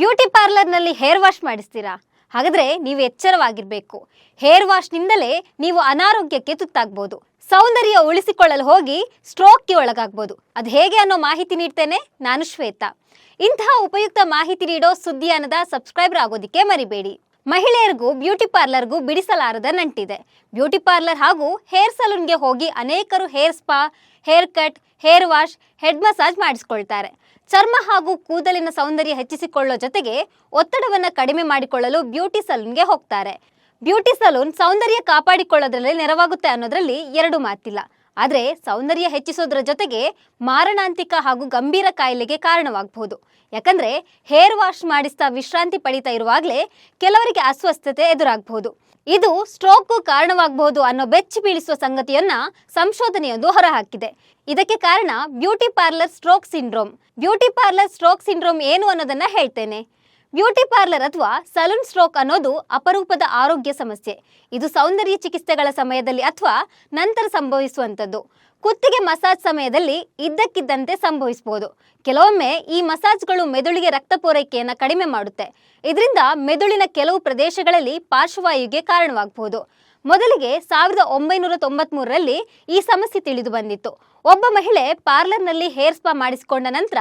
Beauty ಪಾರ್ಲರ್ನಲ್ಲಿ hair wash ಮಾಡಿಸ್ತೀರಾ? ಹಾಗಾದ್ರೆ ನೀವು ಎಚ್ಚರವಾಗಿರ್ಬೇಕು. ಹೇರ್ ವಾಶ್ನಿಂದಲೇ ನೀವು ಅನಾರೋಗ್ಯಕ್ಕೆ ತುತ್ತಾಗ್ಬೋದು. ಸೌಂದರ್ಯ ಉಳಿಸಿಕೊಳ್ಳಲು ಹೋಗಿ ಸ್ಟ್ರೋಕ್ಗೆ ಒಳಗಾಗ್ಬೋದು. ಅದು ಹೇಗೆ ಅನ್ನೋ ಮಾಹಿತಿ ನೀಡ್ತೇನೆ ನಾನು ಶ್ವೇತಾ. ಇಂತಹ ಉಪಯುಕ್ತ ಮಾಹಿತಿ ನೀಡೋ ಸುದ್ದಿಯಾನದ ಸಬ್ಸ್ಕ್ರೈಬರ್ ಆಗೋದಿಕ್ಕೆ ಮರಿಬೇಡಿ. ಮಹಿಳೆಯರಿಗೂ ಬ್ಯೂಟಿ ಪಾರ್ಲರ್ಗೂ ಬಿಡಿಸಲಾರದ ನಂಟಿದೆ. ಬ್ಯೂಟಿ ಪಾರ್ಲರ್ ಹಾಗೂ ಹೇರ್ ಸಲೂನ್ಗೆ ಹೋಗಿ ಅನೇಕರು hair spa, hair cut, hair wash, head massage ಮಾಡಿಸ್ಕೊಳ್ತಾರೆ. ಚರ್ಮ ಹಾಗೂ ಕೂದಲಿನ ಸೌಂದರ್ಯ ಹೆಚ್ಚಿಸಿಕೊಳ್ಳೋ ಜೊತೆಗೆ ಒತ್ತಡವನ್ನು ಕಡಿಮೆ ಮಾಡಿಕೊಳ್ಳಲು ಬ್ಯೂಟಿ ಸಲೂನ್ಗೆ ಹೋಗ್ತಾರೆ. ಬ್ಯೂಟಿ ಸಲೂನ್ ಸೌಂದರ್ಯ ಕಾಪಾಡಿಕೊಳ್ಳೋದ್ರಲ್ಲಿ ನೆರವಾಗುತ್ತೆ ಅನ್ನೋದ್ರಲ್ಲಿ ಎರಡು ಮಾತಿಲ್ಲ. ಆದರೆ ಸೌಂದರ್ಯ ಹೆಚ್ಚಿಸೋದ್ರ ಜೊತೆಗೆ ಮಾರಣಾಂತಿಕ ಹಾಗೂ ಗಂಭೀರ ಕಾಯಿಲೆಗೆ ಕಾರಣವಾಗಬಹುದು. ಯಾಕಂದ್ರೆ ಹೇರ್ ವಾಶ್ ಮಾಡಿಸ್ತಾ ವಿಶ್ರಾಂತಿ ಪಡಿತಾ ಇರುವಾಗಲೇ ಕೆಲವರಿಗೆ ಅಸ್ವಸ್ಥತೆ ಎದುರಾಗಬಹುದು. ಇದು ಸ್ಟ್ರೋಕ್ಗೂ ಕಾರಣವಾಗಬಹುದು ಅನ್ನೋ ಬೆಚ್ಚಿ ಬೀಳಿಸುವ ಸಂಗತಿಯನ್ನ ಸಂಶೋಧನೆಯೊಂದು ಹೊರಹಾಕಿದೆ. ಇದಕ್ಕೆ ಕಾರಣ beauty parlour stroke syndrome beauty parlour stroke syndrome ಏನು ಅನ್ನೋದನ್ನ ಹೇಳ್ತೇನೆ. ಬ್ಯೂಟಿ ಪಾರ್ಲರ್ ಅಥವಾ ಸಲೂನ್ ಸ್ಟ್ರೋಕ್ ಅನ್ನೋದು ಅಪರೂಪದ ಆರೋಗ್ಯ ಸಮಸ್ಯೆ. ಇದು ಸೌಂದರ್ಯ ಚಿಕಿತ್ಸೆಗಳ ಸಮಯದಲ್ಲಿ ಅಥವಾ ನಂತರ ಸಂಭವಿಸುವಂಥದ್ದು. ಕುತ್ತಿಗೆ ಮಸಾಜ್ ಸಮಯದಲ್ಲಿ ಇದ್ದಕ್ಕಿದ್ದಂತೆ ಸಂಭವಿಸಬಹುದು ಕೆಲವೊಮ್ಮೆ ಈ ಮಸಾಜ್ಗಳು ಮೆದುಳಿಗೆ ರಕ್ತ ಪೂರೈಕೆಯನ್ನು ಕಡಿಮೆ ಮಾಡುತ್ತೆ. ಇದರಿಂದ ಮೆದುಳಿನ ಕೆಲವು ಪ್ರದೇಶಗಳಲ್ಲಿ ಪಾರ್ಶ್ವವಾಯುಗೆ ಕಾರಣವಾಗಬಹುದು ಮೊದಲಿಗೆ ಸಾವಿರದ ಒಂಬೈನೂರ ತೊಂಬತ್ಮೂರರಲ್ಲಿ ಈ ಸಮಸ್ಯೆ ತಿಳಿದು ಬಂದಿತ್ತು. ಒಬ್ಬ ಮಹಿಳೆ ಪಾರ್ಲರ್ನಲ್ಲಿ ಹೇರ್ ಸ್ಪಾ ಮಾಡಿಸಿಕೊಂಡ ನಂತರ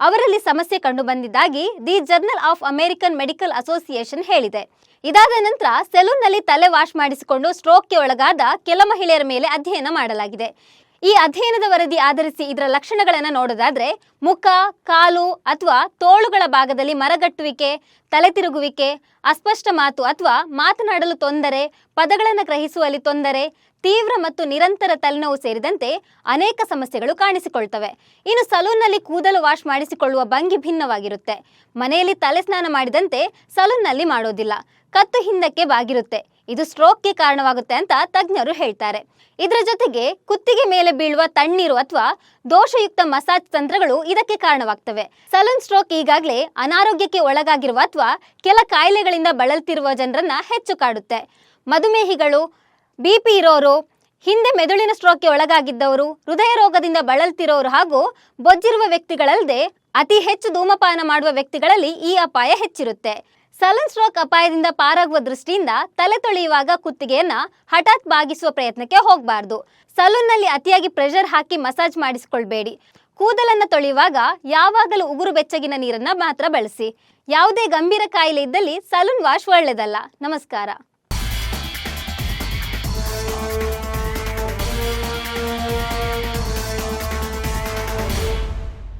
ಅವರಲ್ಲಿ ಸಮಸ್ಯೆ ಕಂಡು ಬಂದಿದ್ದಾಗಿ the journal of American medical association ಹೇಳಿದೆ. ಇದಾದ ನಂತರ ಸೆಲೂನ್ನಲ್ಲಿ ತಲೆ ವಾಶ್ ಮಾಡಿಸಿಕೊಂಡು ಸ್ಟ್ರೋಕ್ಗೆ ಒಳಗಾದ ಕೆಲ ಮಹಿಳೆಯರ ಮೇಲೆ ಅಧ್ಯಯನ ಮಾಡಲಾಗಿದೆ. ಈ ಅಧ್ಯಯನದ ವರದಿ ಆಧರಿಸಿ ಇದರ ಲಕ್ಷಣಗಳನ್ನು ನೋಡೋದಾದ್ರೆ ಮುಖ, ಕಾಲು ಅಥವಾ ತೋಳುಗಳ ಭಾಗದಲ್ಲಿ ಮರಗಟ್ಟುವಿಕೆ ತಲೆ ತಿರುಗುವಿಕೆ ಅಸ್ಪಷ್ಟ ಮಾತು ಅಥವಾ ಮಾತನಾಡಲು ತೊಂದರೆ, ಪದಗಳನ್ನು ಗ್ರಹಿಸುವಲ್ಲಿ ತೊಂದರೆ, ತೀವ್ರ ಮತ್ತು ನಿರಂತರ ತಲೆನೋವು ಸೇರಿದಂತೆ ಅನೇಕ ಸಮಸ್ಯೆಗಳು ಕಾಣಿಸಿಕೊಳ್ತವೆ. ಇನ್ನು ಸಲೂನ್ನಲ್ಲಿ ಕೂದಲು ವಾಶ್ ಮಾಡಿಸಿಕೊಳ್ಳುವ ಭಂಗಿ ಭಿನ್ನವಾಗಿರುತ್ತೆ. ಮನೆಯಲ್ಲಿ ತಲೆ ಸ್ನಾನ ಮಾಡಿದಂತೆ ಸಲೂನ್ನಲ್ಲಿ ಮಾಡೋದಿಲ್ಲ. ಕತ್ತು ಹಿಂದಕ್ಕೆ ಬಾಗಿರುತ್ತೆ. ಇದು ಸ್ಟ್ರೋಕ್ಗೆ ಕಾರಣವಾಗುತ್ತೆ ಅಂತ ತಜ್ಞರು ಹೇಳ್ತಾರೆ. ಇದರ ಜೊತೆಗೆ ಕುತ್ತಿಗೆ ಮೇಲೆ ಬೀಳುವ ತಣ್ಣೀರು ಅಥವಾ ದೋಷಯುಕ್ತ ಮಸಾಜ್ ತಂತ್ರಗಳು ಇದಕ್ಕೆ ಕಾರಣವಾಗ್ತವೆ. ಸಲೂನ್ ಸ್ಟ್ರೋಕ್ ಈಗಾಗಲೇ ಅನಾರೋಗ್ಯಕ್ಕೆ ಒಳಗಾಗಿರುವ ಅಥವಾ ಕೆಲ ಕಾಯಿಲೆಗಳಿಂದ ಬಳಲ್ತಿರುವ ಜನರನ್ನ ಹೆಚ್ಚು ಕಾಡುತ್ತೆ. ಮಧುಮೇಹಿಗಳು ಬಿಪಿ ಇರೋರು, ಹಿಂದೆ ಮೆದುಳಿನ ಸ್ಟ್ರೋಕ್ಗೆ ಒಳಗಾಗಿದ್ದವರು, ಹೃದಯ ರೋಗದಿಂದ ಬಳಲ್ತಿರೋರು ಹಾಗೂ ಬೊಜ್ಜಿರುವ ವ್ಯಕ್ತಿಗಳಲ್ಲದೆ ಅತಿ ಹೆಚ್ಚು ಧೂಮಪಾನ ಮಾಡುವ ವ್ಯಕ್ತಿಗಳಲ್ಲಿ ಈ ಅಪಾಯ ಹೆಚ್ಚಿರುತ್ತೆ. ಸಲನ್ ಸ್ಟ್ರೋಕ್ ಅಪಾಯದಿಂದ ಪಾರಾಗುವ ದೃಷ್ಟಿಯಿಂದ ತಲೆ ತೊಳೆಯುವಾಗ ಕುತ್ತಿಗೆಯನ್ನ ಹಠಾತ್ ಬಾಗಿಸುವ ಪ್ರಯತ್ನಕ್ಕೆ ಹೋಗಬಾರ್ದು. ಸಲೂನ್ನಲ್ಲಿ ಅತಿಯಾಗಿ ಪ್ರೆಷರ್ ಹಾಕಿ ಮಸಾಜ್ ಮಾಡಿಸಿಕೊಳ್ಬೇಡಿ. ಕೂದಲನ್ನ ತೊಳೆಯುವಾಗ ಯಾವಾಗಲೂ ಉಗುರು ಬೆಚ್ಚಗಿನ ನೀರನ್ನ ಮಾತ್ರ ಬಳಸಿ. ಯಾವುದೇ ಗಂಭೀರ ಕಾಯಿಲೆ ಇದ್ದಲ್ಲಿ ಸಲೂನ್ ವಾಶ್ ಒಳ್ಳೆಯದಲ್ಲ ನಮಸ್ಕಾರ.